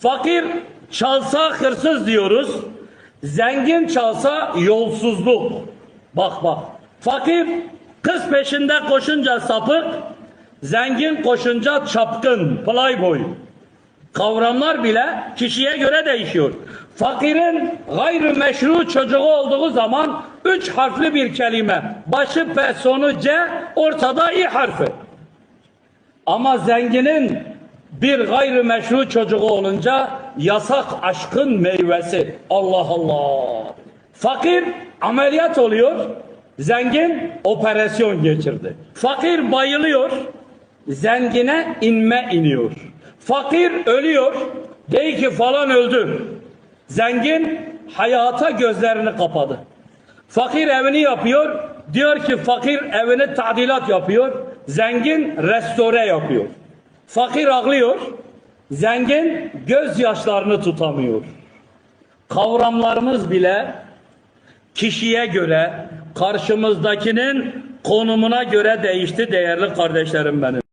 Fakir çalsa hırsız diyoruz. Zengin çalsa yolsuzluk. Bak bak. Fakir kız peşinde koşunca sapık, zengin koşunca çapkın, playboy. Kavramlar bile kişiye göre değişiyor. Fakirin gayrimeşru çocuğu olduğu zaman üç harfli bir kelime. Başı P sonu C ortada İ harfi. Ama zenginin bir gayrimeşru çocuğu olunca yasak aşkın meyvesi. Allah Allah. Fakir ameliyat oluyor. Zengin operasyon geçirdi. Fakir bayılıyor. Zengine inme iniyor. Fakir ölüyor. Dey ki falan öldü. Zengin hayata gözlerini kapadı. Fakir evini yapıyor. Diyor ki fakir evini tadilat yapıyor. Zengin restore yapıyor. Fakir ağlıyor. Zengin gözyaşlarını tutamıyor. Kavramlarımız bile kişiye göre karşımızdakinin konumuna göre değişti değerli kardeşlerim benim.